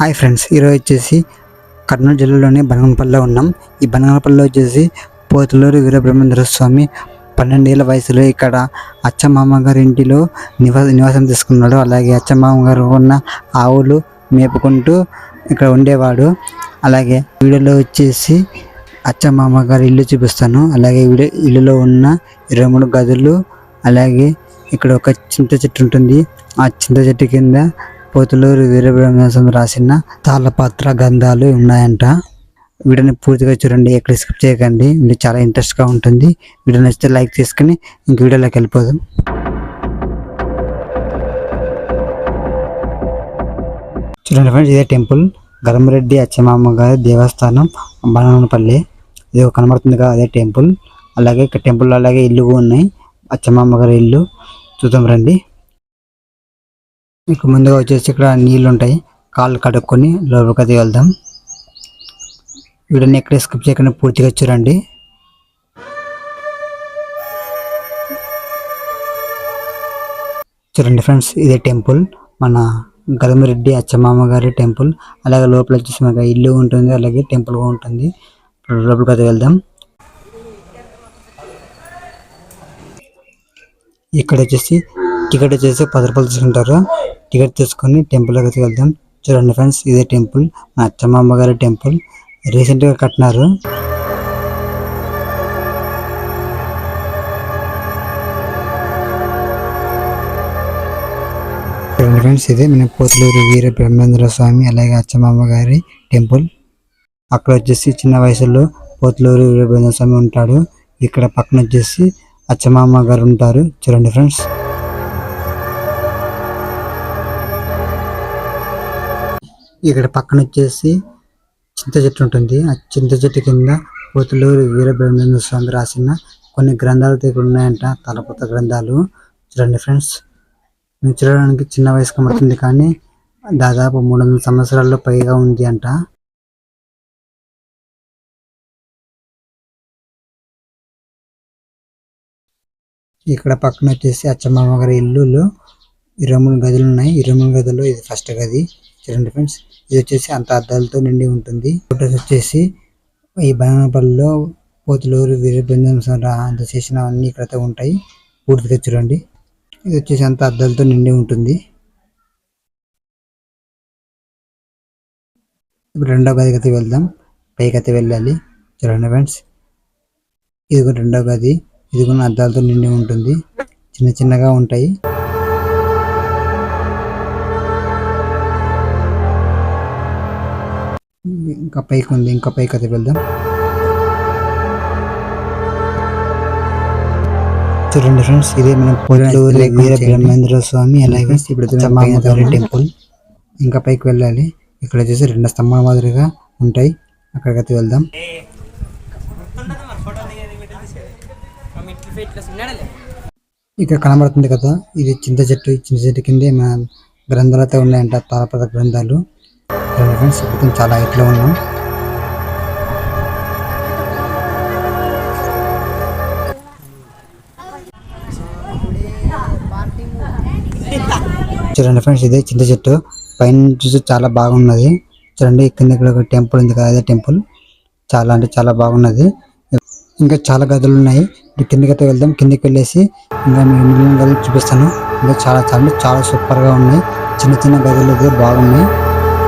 Hi friends ఈరోజు వచ్చేసి కర్నూలు జిల్లాలోని బనగనపల్లిలో ఉన్నాం. ఈ బనగనపల్లిలో వచ్చేసి పోతులూరు వీరబ్రహ్మేంద్ర స్వామి పన్నెండేళ్ళ వయసులో ఇక్కడ అచ్చమామ గారి ఇంటిలో నివాస నివాసం తీసుకున్నాడు. అలాగే అచ్చమామ గారు ఉన్న ఆవులు మేపుకుంటూ ఇక్కడ ఉండేవాడు. అలాగే వీడియోలో వచ్చేసి అచ్చమామ గారి ఇల్లు చూపిస్తాను. అలాగే వీడియో ఇల్లులో ఉన్న ఇరవై మూడు గదులు అలాగే ఇక్కడ ఒక చింత చెట్టు ఉంటుంది. ఆ చింత చెట్టు కింద పోతులూరు వీరబ్రహ్మేశం రాసిన తాళపాత్ర గంధాలు ఉన్నాయంట. వీడియోని పూర్తిగా చూడండి ఎక్కడ స్కిప్ చేయకండి. వీడియో చాలా ఇంట్రెస్ట్గా ఉంటుంది. వీడియో నచ్చితే లైక్ చేసుకుని ఇంక వీడియోలోకి వెళ్ళిపోదాం. చూడండి ఫ్రెండ్స్ ఇదే టెంపుల్. గరమరెడ్డి అచ్చమామ గారి దేవస్థానం బనానపల్లి ఇది కనబడుతుంది కదా అదే టెంపుల్. అలాగే ఇక్కడ టెంపుల్ అలాగే ఇల్లు ఉన్నాయి. అచ్చమామ గారి ఇల్లు. చూద్దాం రండి. మీకు ముందుగా వచ్చేసి ఇక్కడ నీళ్ళు ఉంటాయి కాళ్ళు కడుక్కొని లోపలికి వెళ్దాం. వీడియోని ఎక్కడ స్కిప్ చేయకుండా పూర్తిగా చూడండి. చూడండి ఫ్రెండ్స్ ఇదే టెంపుల్. మన గదమిరెడ్డి అచ్చమామ గారి టెంపుల్. అలాగే లోపల వచ్చేసి మనకి ఇల్లు ఉంటుంది అలాగే టెంపుల్ ఉంటుంది. లోపలికి అది వెళ్దాం. ఇక్కడ వచ్చేసి టికెట్ వచ్చేసి పది రూపాయలు తీసుకుంటారు. టికెట్ తీసుకొని టెంపుల్ అయితే వెళ్దాం. చూడండి ఫ్రెండ్స్ ఇదే టెంపుల్ మా అచ్చమ్మ గారి టెంపుల్. రీసెంట్గా కట్టినారు. చూడండి ఫ్రెండ్స్ ఇదే మన పోతులూరు వీర బ్రహ్మేంద్ర స్వామి అలాగే అచ్చమ్మ గారి టెంపుల్. అక్కడ వచ్చేసి చిన్న వయసులో పోతులూరు వీర బ్రహ్మేంద్ర స్వామి ఉంటాడు. ఇక్కడ పక్కన వచ్చేసి అచ్చమామ గారు ఉంటారు. చూడండి ఫ్రెండ్స్. ఇక్కడ పక్కన వచ్చేసి చింత చెట్టు ఉంటుంది. ఆ చింత చెట్టు కింద పోతులూరు వీరబ్రహ్మేంద్ర స్వామి రాసిన కొన్ని గ్రంథాలు దగ్గర ఉన్నాయంట. తలపత గ్రంథాలు. చూడండి ఫ్రెండ్స్. చూడడానికి చిన్న వయసు కనబడుతుంది కానీ దాదాపు మూడు వందల సంవత్సరాల్లో పైగా ఉంది అంట. ఇక్కడ పక్కన వచ్చేసి అచ్చమ్మ గారి ఇల్లు ఇరవై మూడు గదులు ఉన్నాయి. ఇరవై మూడు గదుల్లో ఇది ఫస్ట్ గది. చూడండి ఫ్రెండ్స్ ఇది వచ్చేసి అంత అద్దాలతో నిండి ఉంటుంది. ఫోటోస్ వచ్చేసి ఈ బనానపల్లిలో పోతులూరు వీరభద్రం అంత చేసిన అన్ని ఇక్కడ ఉంటాయి. పూర్తిగా చూడండి. ఇది వచ్చేసి అంత అద్దాలతో నిండి ఉంటుంది. ఇప్పుడు రెండో గది అయితే వెళ్దాం. పైకి వెళ్ళాలి. చూడండి ఫ్రెండ్స్ ఇది కూడా రెండో గది. ఇది కూడా అద్దాలతో నిండి ఉంటుంది. చిన్న చిన్నగా ఉంటాయి. ఇంకా పైకి ఉంది ఇంకా పైకి అయితే వెళ్దాం. చూడండి ఫ్రెండ్స్ ఇదే మన పొల్లూరు వీర బ్రహ్మేంద్ర స్వామి అలాగే ఇప్పుడు టెంపుల్. ఇంకా పైకి వెళ్ళాలి. ఇక్కడ వచ్చేసి రెండు స్తంభాల మాదిరిగా ఉంటాయి. అక్కడికైతే వెళ్దాం. ఇక్కడ కనబడుతుంది కదా ఇది చింత చెట్టు చింత చెట్టు కిందే మన గ్రంథాలతో ఉన్నాయంట తాళపద గ్రంథాలు. ఫ్రెండ్స్ ఇప్పుడు చాలా హైట్లో ఉన్నాం. చూడండి ఫ్రెండ్స్ ఇదే చింత చెట్టు. పైన చూసి చాలా బాగున్నది. చూడండి కింద ఇక్కడ ఒక టెంపుల్ ఉంది కదా అదే టెంపుల్. చాలా అంటే చాలా బాగున్నది. ఇంకా చాలా గదులు ఉన్నాయి. ఇప్పుడు కిందకి అయితే వెళ్దాం. కిందకి వెళ్ళేసి ఇంకా మేము గదులు చూపిస్తాను. ఇంకా చాలా చాలా చాలా సూపర్గా ఉన్నాయి. చిన్న చిన్న గదులు అయితే బాగున్నాయి.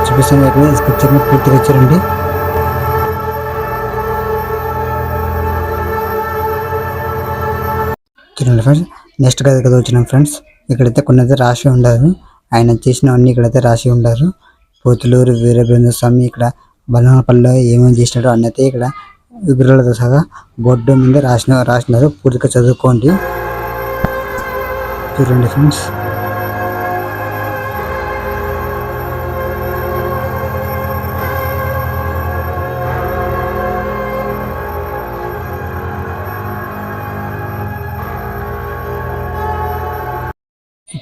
చూపిస్తాను ఈ పిక్చర్ పూర్తిగా ఇచ్చారండి చూడండి ఫ్రెండ్స్ నెక్స్ట్ గది కదా వచ్చినాం ఫ్రెండ్స్ ఇక్కడైతే కొన్ని అయితే రాసి ఉండారు. ఆయన చేసినవన్నీ ఇక్కడైతే రాసి ఉండారు. పోతులూరు వీరభేంద్ర స్వామి ఇక్కడ బలనపల్లిలో ఏమేమి చేసినాడో అన్నైతే అయితే ఇక్కడ విగ్రహాలతో సహా బోర్డు మీద రాసిన రాసినారు. పూర్తిగా చదువుకోండి. చూడండి ఫ్రెండ్స్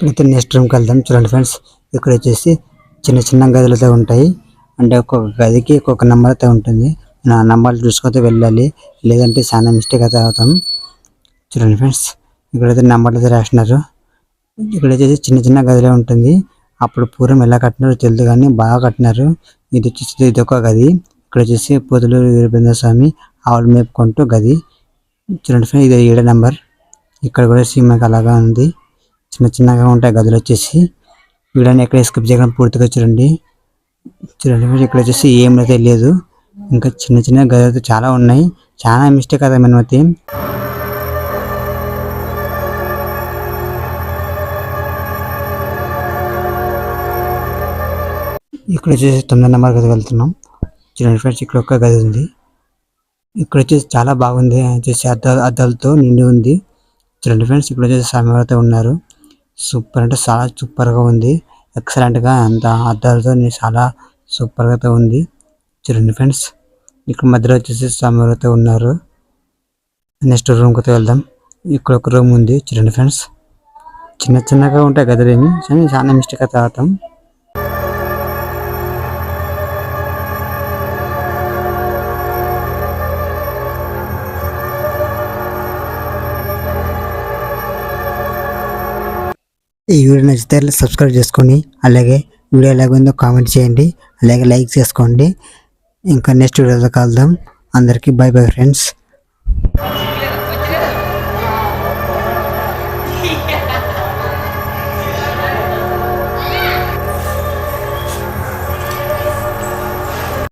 ఇప్పుడైతే నెక్స్ట్ రూమ్కి వెళ్దాం. చూడండి ఫ్రెండ్స్ ఇక్కడ వచ్చేసి చిన్న చిన్న గదులతో ఉంటాయి. అంటే ఒక్కొక్క గదికి ఒక్కొక్క నెంబర్ అయితే ఉంటుంది. నా నెంబర్లు చూసుకొని వెళ్ళాలి. లేదంటే చాలా మిస్టేక్ అయితే అవుతాం. చూడండి ఫ్రెండ్స్ ఇక్కడైతే నెంబర్లు అయితే రాసినారు ఇక్కడ వచ్చేసి చిన్న చిన్న గదిలో ఉంటుంది. అప్పుడు పూర్వం ఎలా కట్టినారో తెలియదు కానీ బాగా కట్టినారు. ఇది వచ్చేసి ఇది ఒక గది. ఇక్కడ వచ్చేసి పొదులూరు వీరభద్ర స్వామి ఆవులు మేపుకుంటూ గది. చూడండి ఫ్రెండ్స్ ఇది ఏడో నెంబర్. ఇక్కడ కూడా సీమకి అలాగా ఉంది. చిన్న చిన్నగా ఉంటాయి గదులు వచ్చేసి. వీడియోని ఎక్కడ స్కిప్ చేయడం పూర్తిగా చూడండి. చూడండి ఫ్రెండ్స్ ఇక్కడ వచ్చేసి ఏం తెలియదు లేదు. ఇంకా చిన్న చిన్న గదులు అయితే చాలా ఉన్నాయి. చాలా మిస్టేక్ కదా మనమైతే. ఇక్కడ వచ్చేసి తొమ్మిది నెంబర్ గది వెళ్తున్నాం. చూడండి ఫ్రెండ్స్ ఇక్కడ ఒక్క గది ఉంది. ఇక్కడ వచ్చేసి చాలా బాగుంది. వచ్చేసి అద్దాలు అద్దాలతో నిండి ఉంది. చూడండి ఫ్రెండ్స్ ఇక్కడ వచ్చేసి స్వామివారితో ఉన్నారు. సూపర్ అంటే చాలా సూపర్గా ఉంది. ఎక్సలెంట్గా అంత అద్దాలతో చాలా సూపర్గా ఉంది. చూడండి ఫ్రెండ్స్ ఇక్కడ మధ్యలో వచ్చేసి స్వామివారితో ఉన్నారు. నెక్స్ట్ రూమ్కి అయితే వెళ్దాం. ఇక్కడ ఒక రూమ్ ఉంది. చూడండి ఫ్రెండ్స్ చిన్న చిన్నగా ఉంటాయి గదులేమి కానీ చాలా మిస్టేక్ అయితే ఆడతాం. ఈ వీడియో నచ్చితే సబ్స్క్రైబ్ చేసుకోండి అలాగే వీడియో ఎలాగుందో కామెంట్ చేయండి అలాగే లైక్ చేసుకోండి. ఇంకా నెక్స్ట్ వీడియోలో కలుద్దాం. అందరికీ బై బై ఫ్రెండ్స్